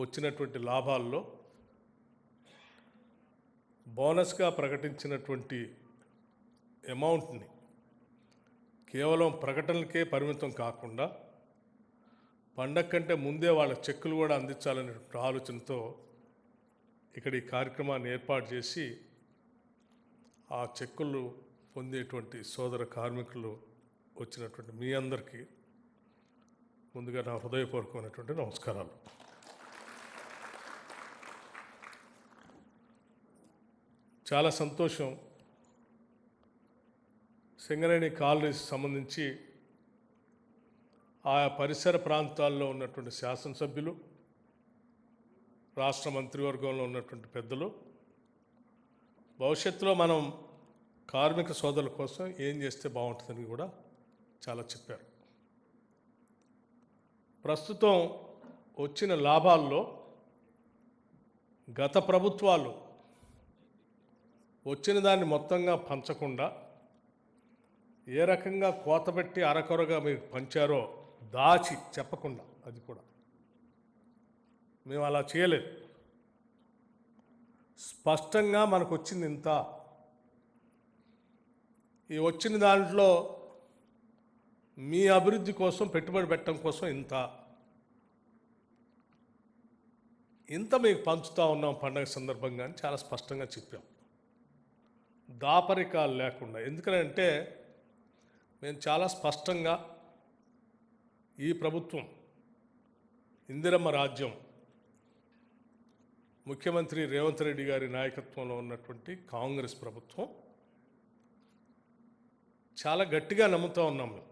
వచ్చినటువంటి లాభాల్లో బోనస్గా ప్రకటించినటువంటి అమౌంట్ని కేవలం ప్రకటనలకే పరిమితం కాకుండా పండగ కంటే ముందే వాళ్ళ చెక్కులు కూడా అందించాలనే ఆలోచనతో ఇక్కడ ఈ కార్యక్రమాన్ని ఏర్పాటు చేసి ఆ చెక్కులు పొందేటువంటి సోదర కార్మికులు వచ్చినటువంటి మీ అందరికీ ముందుగా నా హృదయపూర్వకమైనటువంటి నమస్కారాలు. చాలా సంతోషం. సింగరేణి కాలనీస్ సంబంధించి ఆయా పరిసర ప్రాంతాల్లో ఉన్నటువంటి శాసనసభ్యులు రాష్ట్ర మంత్రివర్గంలో ఉన్నటువంటి పెద్దలు. భవిష్యత్తులో మనం కార్మిక సోదరుల కోసం ఏం చేస్తే బాగుంటుందని కూడా చాలా చెప్పారు. ప్రస్తుతం వచ్చిన లాభాల్లో గత ప్రభుత్వాలు వచ్చిన దాన్ని మొత్తంగా పంచకుండా ఏ రకంగా కోతబెట్టి అరకొరగా మీరు పంచారో దాచి చెప్పకుండా అది కూడా. మేము అలా చేయలేదు. స్పష్టంగా మనకు వచ్చింది ఇంత. ఈ వచ్చిన దాంట్లో మీ అభివృద్ధి కోసం పెట్టుబడి పెట్టడం కోసం ఇంత. ఇంత మీకు పంచుతూ ఉన్నాం పండగ సందర్భంగా అని చాలా స్పష్టంగా చెప్పాం. దాపరికాలు లేకుండా. ఎందుకంటే మేము చాలా స్పష్టంగా ఈ ప్రభుత్వం ఇందిరమ్మ రాజ్యం ముఖ్యమంత్రి రేవంత్ రెడ్డి గారి నాయకత్వంలో ఉన్నటువంటి కాంగ్రెస్ ప్రభుత్వం చాలా గట్టిగా నమ్ముతూ ఉన్నాం మేము.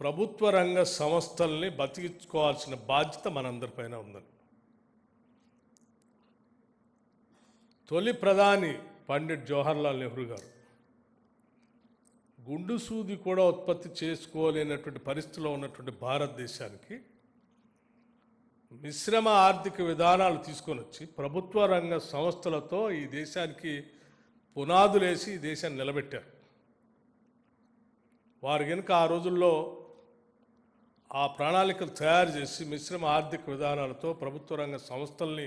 ప్రభుత్వ రంగ సంస్థల్ని బతికించుకోవాల్సిన బాధ్యత మనందరిపైన ఉందని. తొలి ప్రధాని పండిట్ జవహర్లాల్ నెహ్రూ గారు. గుండు సూది కూడా ఉత్పత్తి చేసుకోలేనటువంటి పరిస్థితిలో ఉన్నటువంటి భారతదేశానికి మిశ్రమ ఆర్థిక విధానాలు తీసుకొని వచ్చి ప్రభుత్వ రంగ సంస్థలతో ఈ దేశానికి పునాదులేసి ఈ దేశాన్ని నిలబెట్టారు. వారు కనుక ఆ రోజుల్లో ఆ ప్రణాళికలు తయారు చేసి మిశ్రమ ఆర్థిక విధానాలతో ప్రభుత్వ రంగ సంస్థల్ని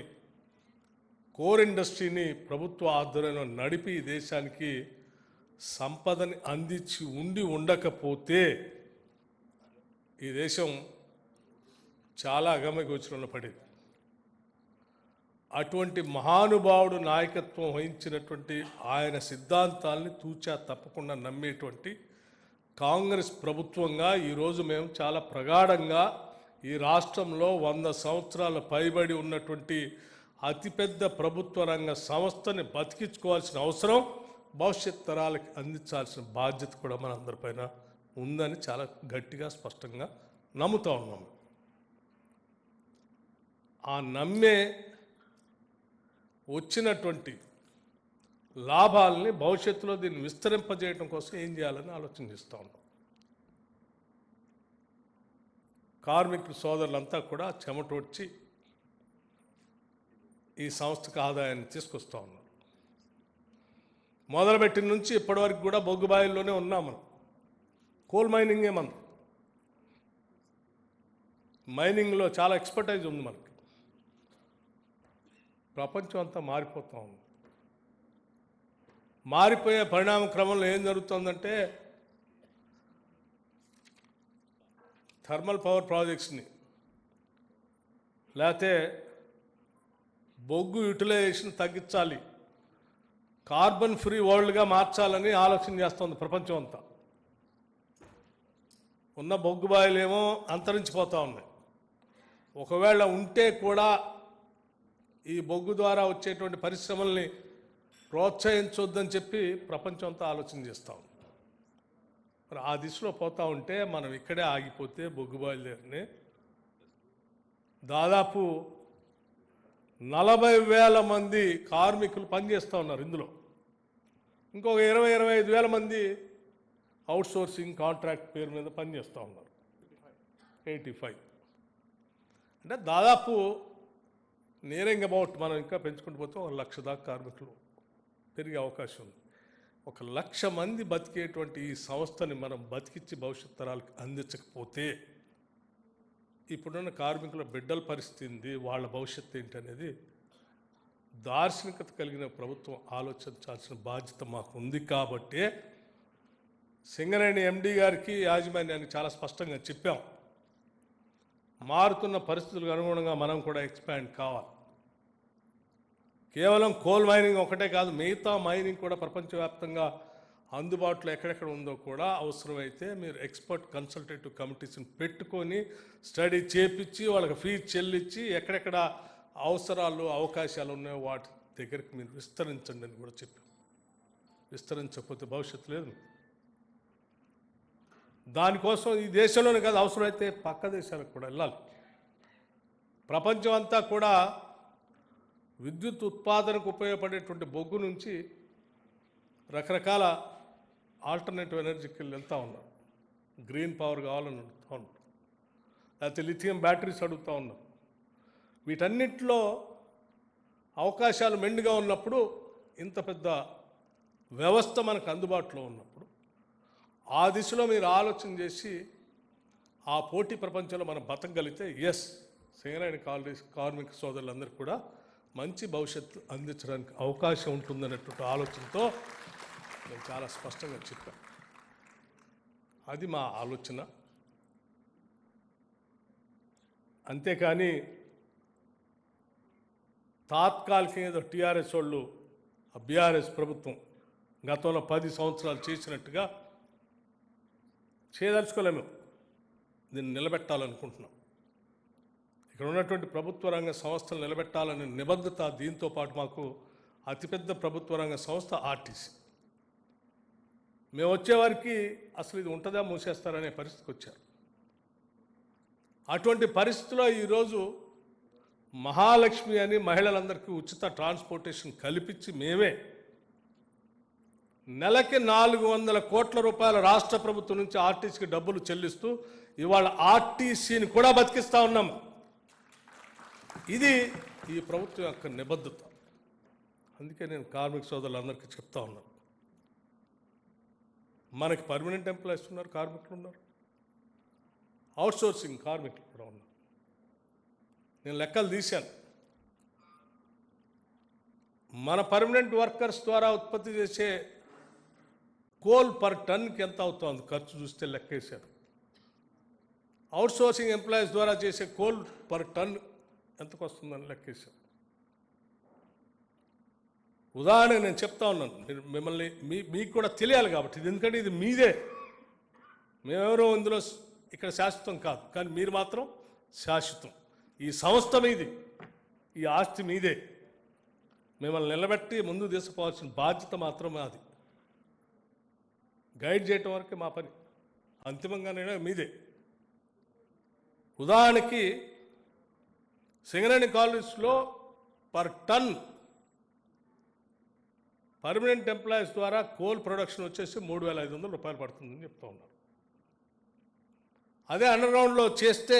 కోర్ ఇండస్ట్రీని ప్రభుత్వ ఆధ్వర్యంలో నడిపి ఈ దేశానికి సంపదని అందించి ఉండి ఉండకపోతే ఈ దేశం చాలా అగమగోచరంలో పడేది. అటువంటి మహానుభావుడు నాయకత్వం వహించినటువంటి ఆయన సిద్ధాంతాల్ని తూచా తప్పకుండా నమ్మేటువంటి కాంగ్రెస్ ప్రభుత్వంగా ఈరోజు మేము చాలా ప్రగాఢంగా ఈ రాష్ట్రంలో వంద సంవత్సరాల పైబడి ఉన్నటువంటి అతిపెద్ద ప్రభుత్వ రంగ సంస్థని బతికించుకోవాల్సిన అవసరం భవిష్యత్ తరాలకి అందించాల్సిన బాధ్యత కూడా మనందరిపైన ఉందని చాలా గట్టిగా స్పష్టంగా నమ్ముతా ఉన్నాం. ఆ నమ్మే వచ్చినటువంటి లాభాలని భవిష్యత్తులో దీన్ని విస్తరింపజేయడం కోసం ఏం చేయాలని ఆలోచన చేస్తూ ఉన్నాం. కార్మికుల సోదరులంతా కూడా చెమటొడ్చి ఈ సంస్థకు ఆదాయాన్ని తీసుకొస్తూ ఉన్నారు మొదలుపెట్టిన నుంచి ఇప్పటివరకు కూడా బొగ్గుబాయిల్లోనే ఉన్నాం మనం. కోల్ మైనింగే మనం. మైనింగ్లో చాలా ఎక్స్పర్టైజ్ ఉంది మనకి. ప్రపంచం అంతా మారిపోతూ ఉంది. మారిపోయే పరిణామ క్రమంలో ఏం జరుగుతుందంటే థర్మల్ పవర్ ప్రాజెక్ట్స్ని లేకపోతే బొగ్గు యూటిలైజేషన్ తగ్గించాలి. కార్బన్ ఫ్రీ వరల్డ్గా మార్చాలని ఆలోచన చేస్తుంది ప్రపంచం అంతా. ఉన్న బొగ్గు బాయిలేమో అంతరించిపోతూ ఉన్నాయి. ఒకవేళ ఉంటే కూడా ఈ బొగ్గు ద్వారా వచ్చేటువంటి పరిశ్రమల్ని ప్రోత్సహించొద్దని చెప్పి ప్రపంచం అంతా ఆలోచన చేస్తూ ఉంది. మరి ఆ దిశలో పోతూ ఉంటే మనం ఇక్కడే ఆగిపోతే బొగ్గు బాయిలు దాదాపు నలభై వేల మంది కార్మికులు పనిచేస్తూ ఉన్నారు ఇందులో. ఇంకొక ఇరవై ఇరవై ఐదు వేల మంది అవుట్సోర్సింగ్ కాంట్రాక్ట్ పేరు మీద పనిచేస్తూ ఉన్నారు. Eighty five. అంటే దాదాపు నియరింగ్ అబౌట్ మనం ఇంకా పెంచుకుంటూ పోతే ఒక లక్ష దాకా కార్మికులు పెరిగే అవకాశం ఉంది. ఒక లక్ష మంది బతికేటువంటి ఈ సంస్థని మనం బతికించి భవిష్యత్ తరాలకు అందించకపోతే ఇప్పుడున్న కార్మికుల బిడ్డల పరిస్థితి వాళ్ళ భవిష్యత్తు ఏంటి అనేది దార్శనికత కలిగిన ప్రభుత్వం ఆలోచించాల్సిన బాధ్యత మాకు ఉంది కాబట్టే సింగరేణి ఎండి గారికి యాజమాన్యానికి చాలా స్పష్టంగా చెప్పాం. మారుతున్న పరిస్థితులకు అనుగుణంగా మనం కూడా ఎక్స్పాండ్ కావాలి. కేవలం కోల్ మైనింగ్ ఒకటే కాదు మిగతా మైనింగ్ కూడా ప్రపంచవ్యాప్తంగా అందుబాటులో ఎక్కడెక్కడ ఉందో కూడా అవసరమైతే మీరు ఎక్స్పర్ట్ కన్సల్టేటివ్ కమిటీస్ని పెట్టుకొని స్టడీ చేపించి వాళ్ళకి ఫీజు చెల్లించి ఎక్కడెక్కడ అవసరాలు అవకాశాలు ఉన్నాయో వాటి దగ్గరికి మీరు విస్తరించండి అని కూడా చెప్పాం. విస్తరించకపోతే భవిష్యత్తు లేదు. దానికోసం ఈ దేశంలోనే కాదు అవసరమైతే పక్క దేశాలకు కూడా వెళ్ళాలి. ప్రపంచం అంతా కూడా విద్యుత్ ఉత్పాదనకు ఉపయోగపడేటువంటి బొగ్గు నుంచి రకరకాల ఆల్టర్నేటివ్ ఎనర్జీకి వెళ్తూ ఉన్నారు గ్రీన్ పవర్ కావాలని అడుగుతూ ఉన్నారు లేకపోతే లిథియం బ్యాటరీస్ అడుగుతూ ఉన్నారు వీటన్నిటిలో అవకాశాలు మెండుగా ఉన్నప్పుడు ఇంత పెద్ద వ్యవస్థ మనకు అందుబాటులో ఉన్నప్పుడు ఆ దిశలో మీరు ఆలోచన చేసి ఆ పోటీ ప్రపంచంలో మనం బతకగలిగితే ఎస్ సింగరాయణ కాలనీ కార్మిక సోదరులందరికీ కూడా మంచి భవిష్యత్తు అందించడానికి అవకాశం ఉంటుందనేటువంటి ఆలోచనతో నేను చాలా స్పష్టంగా చెప్పాను అది మా ఆలోచన. అంతేకాని తాత్కాలికంగా ఏదో టీఆర్ఎస్ వాళ్ళు ఆ బీఆర్ఎస్ ప్రభుత్వం గతంలో పది సంవత్సరాలు చేసినట్టుగా చేయదలుచుకోలేము దీన్ని నిలబెట్టాలనుకుంటున్నాం. ఇక్కడ ఉన్నటువంటి ప్రభుత్వ రంగ సంస్థలు నిలబెట్టాలనే నిబద్ధత దీంతో పాటు మాకు అతిపెద్ద ప్రభుత్వ రంగ సంస్థ ఆర్టీసీ. మేము వచ్చేవారికి అసలు ఇది ఉంటుందా మూసేస్తారనే పరిస్థితికి వచ్చారు. అటువంటి పరిస్థితిలో ఈరోజు మహాలక్ష్మి అని మహిళలందరికీ ఉచిత ట్రాన్స్పోర్టేషన్ కల్పించి మేమే నెలకి నాలుగు వందల కోట్ల రూపాయల రాష్ట్ర ప్రభుత్వం నుంచి ఆర్టీసీకి డబ్బులు చెల్లిస్తూ ఇవాళ ఆర్టీసీని కూడా బతికిస్తూ ఉన్నాం. ఇది ఈ ప్రభుత్వం యొక్క నిబద్ధత. అందుకే నేను కార్మిక సోదరులందరికీ చెప్తా ఉన్నాను. మనకి పర్మనెంట్ ఎంప్లాయీస్ ఉన్నారు కార్మికులు ఉన్నారు. అవుట్సోర్సింగ్ కార్మికులు కూడా ఉన్నారు. నేను లెక్కలు తీశాను. మన పర్మనెంట్ వర్కర్స్ ద్వారా ఉత్పత్తి చేసే కోల్ పర్ టన్కి ఎంత అవుతుంది? ఖర్చు చూస్తే లెక్కేశారు. అవుట్సోర్సింగ్ ఎంప్లాయీస్ ద్వారా చేసే కోల్ పర్ టన్ ఎంతకు వస్తుందని లెక్కేశారు. ఉదాహరణకు నేను చెప్తా ఉన్నాను. మీరు మిమ్మల్ని మీ మీకు కూడా తెలియాలి కాబట్టి. ఇది ఎందుకంటే ఇది మీదే. మేమెవరో ఇందులో ఇక్కడ శాశ్వతం కాదు. కానీ మీరు మాత్రం శాశ్వతం. ఈ సంస్థ మీది. ఈ ఆస్తి మీదే. మిమ్మల్ని నిలబెట్టి ముందు తీసుకుపోవాల్సిన బాధ్యత మాత్రం మాది. గైడ్ చేయటం వరకే మా పని. నేను మీదే. ఉదాహరణకి సింగరేణి కాలేజ్లో పర్ టన్ పర్మనెంట్ ఎంప్లాయీస్ ద్వారా కోల్ ప్రొడక్షన్ వచ్చేసి మూడు వేల ఐదు వందల రూపాయలు పడుతుందని చెప్తా ఉన్నారు. అదే అండర్గ్రౌండ్లో చేస్తే